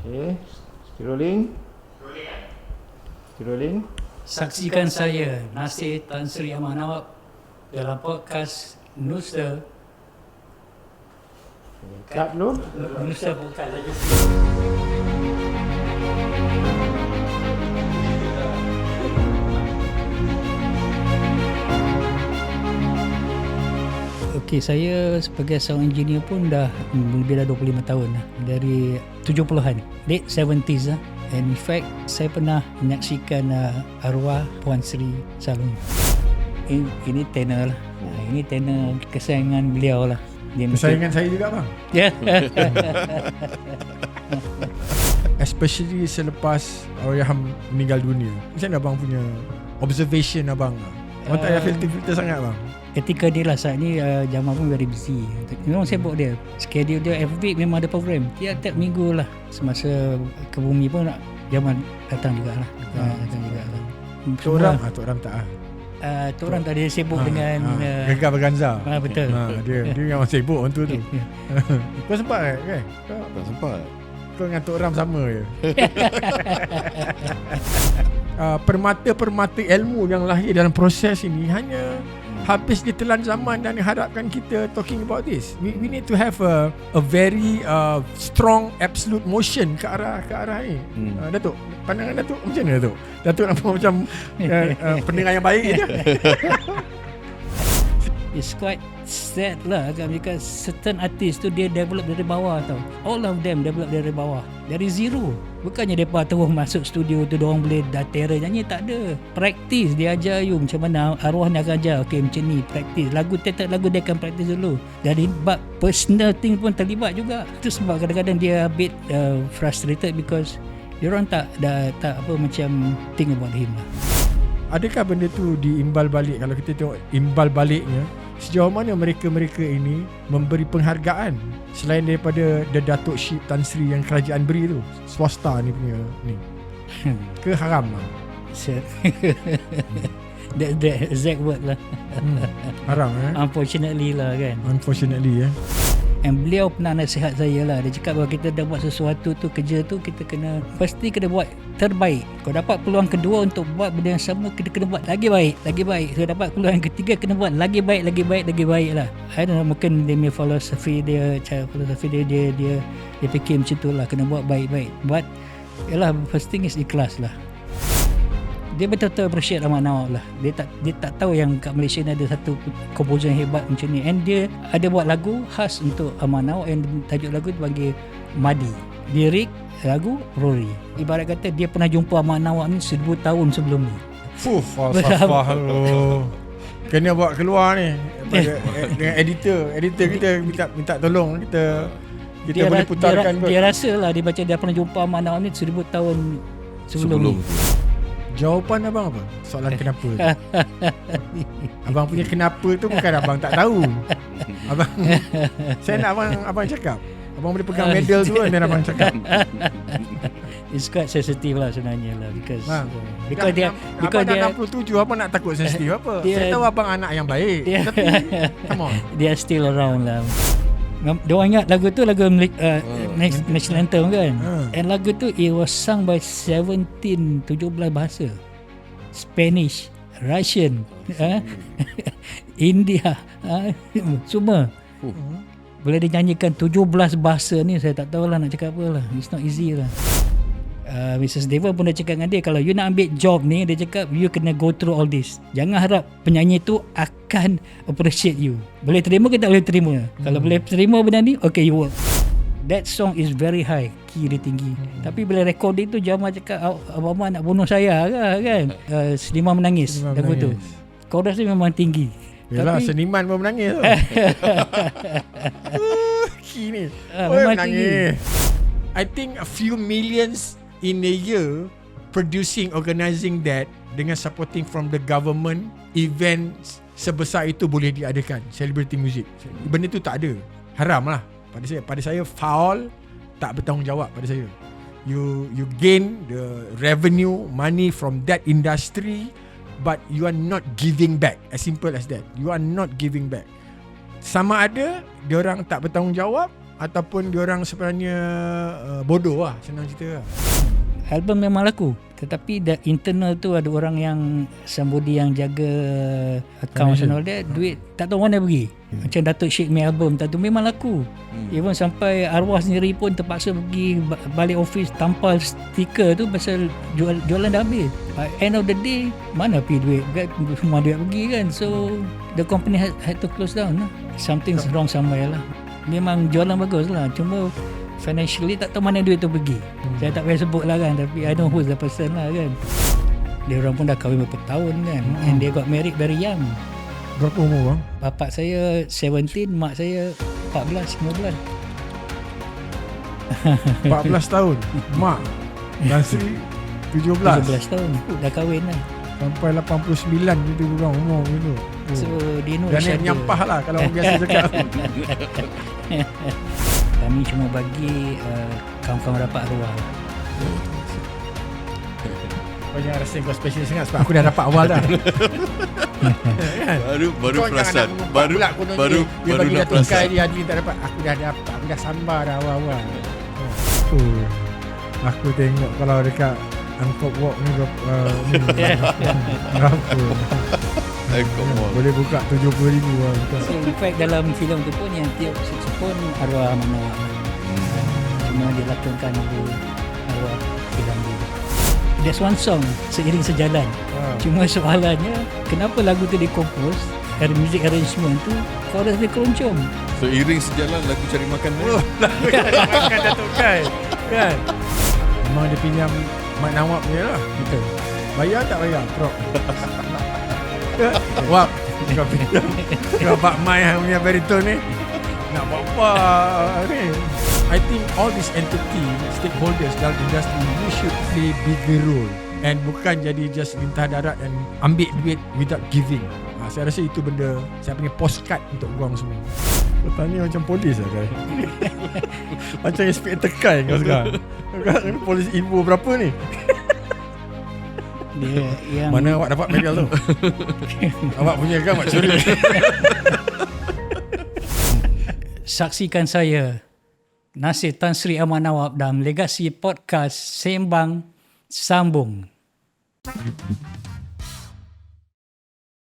Still rolling. Rolling. Saksikan saya Nasir Tan Sri Ahmad Nawab dalam podcast Nusa Cut dulu. Nusa bukan lagi. Okey, saya sebagai sound engineer pun dah hmm, lebih dah 25 tahun dah. Dari 70-an, late 70s lah. And in fact, saya pernah menyaksikan uh, arwah Puan Sri Salung. Ini, ini tenor lah. Uh, ini tenor kesayangan beliau lah. Dia mungkin- Kesayangan saya juga bang Ya. Especially selepas Allahyarham meninggal dunia Macam mana abang punya Observation abang Abang tak payah Uh, filter-filter sangat bang Ketika dia lah saat ni uh, Jamal pun very busy. Memang sibuk dia. Schedule dia every week memang ada program. Tiap-tiap minggu lah. Semasa ke bumi pun nak Jamal datang jugalah. Uh, Datang jugalah. Tok Ram ah, Tok Ram tak ah. uh, Tok Ram tak ada sibuk Ah, dengan ah, uh, Gegar Berganza. Ah, Betul. Ha, Dia dia yang sibuk orang tu tu. Kau sempat kan? kan? Kau, Tak sempat. Kau dengan Tok Ram sama je? Uh, Permata-permata ilmu yang lahir dalam proses ini Hanya habis ditelan zaman dan harapkan kita talking about this. We, we need to have a a very uh, strong absolute motion ke arah ke arah ini. Hmm. Uh, Datuk, pandangan Datuk macam mana Datuk? Datuk nampak macam uh, uh, pendengar yang baik je. It's quite sad lah kan because certain artist tu dia develop dari bawah tau. All of them develop dari bawah. Dari zero. Bukannya mereka terus masuk studio tu orang boleh dah terror nyanyi tak ada. Practice dia ajar you macam mana arwah ni akan ajar. Okay macam ni practice. Lagu tiap lagu dia akan practice dulu. Dari bab personal thing pun terlibat juga. Itu sebab kadang-kadang dia a bit uh, frustrated because dia orang tak dah tak apa macam think about him lah. Adakah benda tu diimbal balik kalau kita tengok imbal baliknya sejauh mana mereka-mereka ini memberi penghargaan selain daripada the Datuk Syed Tan Sri yang kerajaan beri tu? Swasta ni punya ni. Ke haram lah? That, that exact word lah. hmm. haram eh? Unfortunately lah kan. Unfortunately eh And beliau pernah nasihat saya lah. Dia cakap bahawa kita dah buat sesuatu tu Kerja tu kita kena Pasti kena buat terbaik. Kalau dapat peluang kedua untuk buat benda yang sama Kita kena buat lagi baik Lagi baik. Kalau dapat peluang yang ketiga Kena buat lagi baik Lagi baik Lagi baik lah. I don't know Mungkin dia punya filosofi dia Cara filosofi dia Dia dia, dia fikir macam tu lah. Kena buat baik-baik. But Yalah first thing is ikhlas lah dia betul-betul appreciate Ahmad Nawab lah. Dia tak dia tak tahu yang kat Malaysia ni ada satu komposer yang hebat macam ni. And dia ada buat lagu khas untuk Ahmad Nawab and tajuk lagu tu panggil Madi. Lirik lagu Rory. Ibarat kata dia pernah jumpa Ahmad Nawab ni seribu tahun sebelum ni. Fuh falsafah tu kena buat keluar ni. Pada, dengan editor editor kita minta minta tolong. Kita kita dia, boleh putarkan dia, kot. dia rasa lah dia baca dia pernah jumpa Ahmad Nawab ni seribu tahun sebelum, Sebelum. ni Jawapan abang apa? Soalan kenapa tu? abang punya kenapa tu bukan abang tak tahu. Abang saya nak abang abang cakap. Abang boleh pegang medal tu dan abang cakap. it's quite sensitive lah sebenarnya lah because uh, because dia abang because dia dah 67 abang nak takut sensitif apa? Dia- saya tahu abang anak yang baik. Dia- Tapi come on. are still around lah. Dia orang ingat lagu tu lagu Malik, uh, next national anthem kan. Hmm. And lagu tu it was sung by 17 17 bahasa. Spanish, Russian, uh, India, uh, semua. Boleh dinyanyikan 17 bahasa ni saya tak tahulah nak cakap apa lah. It's not easy lah. Uh, Mrs. Devon pun dah cakap dengan dia kalau you nak ambil job ni dia cakap you kena go through all this jangan harap penyanyi tu akan appreciate you boleh terima ke tak boleh terima hmm. kalau boleh terima benda ni okay you work that song is very high key dia tinggi hmm. tapi bila recording tu Jamal cakap "Ab- abang Mak nak bunuh saya ke kan uh, Seniman menangis lagu tu chorus dia memang tinggi Yalah Tapi- seniman pun menangis tu. Kini. Ah, Oh, memang menangis. I think a few millions in a year producing organising that dengan supporting from the government events sebesar itu boleh diadakan celebrity music. Benda tu tak ada. Haram lah. Pada saya pada saya foul tak bertanggungjawab pada saya. You you gain the revenue money from that industry but you are not giving back. As simple as that. You are not giving back. Sama ada dia orang tak bertanggungjawab ataupun diorang sebenarnya uh, bodoh lah senang cerita lah. album memang laku tetapi the internal tu ada orang yang somebody yang jaga account and all that duit tak tahu mana pergi. Macam Datuk Sheikh Me album tak tahu memang laku. Even sampai arwah sendiri pun terpaksa pergi ba- balik office tampal stiker tu pasal jual, jualan dah habis. By end of the day mana pergi duit? Semua duit pergi kan? So the company had, had to close down lah. something's wrong somewhere lah memang jualan bagus lah cuma financially tak tahu mana duit tu pergi hmm. saya tak payah sebut lah kan tapi I know who's the person lah kan dia orang pun dah kahwin berapa tahun kan hmm. and they got married very young Berapa umur bang? bapak saya 17 mak saya 14 15 14 tahun. Mak. Dan Sri 17. 17 tahun dah kahwin lah Sampai 89 gitu orang umur gitu. Oh. so dia know Dan yang nyampah lah kalau orang biasa cakap. kami cuma bagi uh, kawan-kawan rapat arwah Banyak rasa kau special sangat sebab aku dah dapat awal dah. kan? Baru baru Kau perasan. jangan Baru pula kononnya baru dia baru bagi nak Datuk Kai perasan. dia tak dapat. Aku dah dapat. Aku dah sambar dah awal-awal. Oh. Aku tengok kalau dekat Angkop Walk ni berapa uh, ni, berapa Eh, come on. Boleh buka 70 ribu lah buka. so in fact dalam filem tu pun yang tiap saxophone arwah mana cuma dilakonkan oleh arwah filem dia. There's one song Seiring Sejalan. Ah. Cuma soalannya Kenapa lagu tu dikompos? Dari music arrangement tu Chorus dia keroncong. So iring sejalan lagu cari makan dia. Oh. Makan Datuk Kai Kan? Memang dia pinjam Mak Nawab punya lah. Betul. Bayar tak bayar Prop Wap Kau Pak Mai yang punya baritone ni. Nak buat apa ni? I think all these entity Stakeholders dalam industri You should play bigger role And bukan jadi just lintah darat And ambil duit without giving. Ha, Saya rasa itu benda Saya punya postcard untuk korang semua. Tanya macam polis lah kan Macam inspektor Kai kau sekarang. Kan Polis info berapa ni Dia yang Mana awak dapat medal tu? awak punya kan Mak Curi? Saksikan saya Nasir Tan Sri Ahmad Nawab dalam Legasi Podcast Sembang Sambung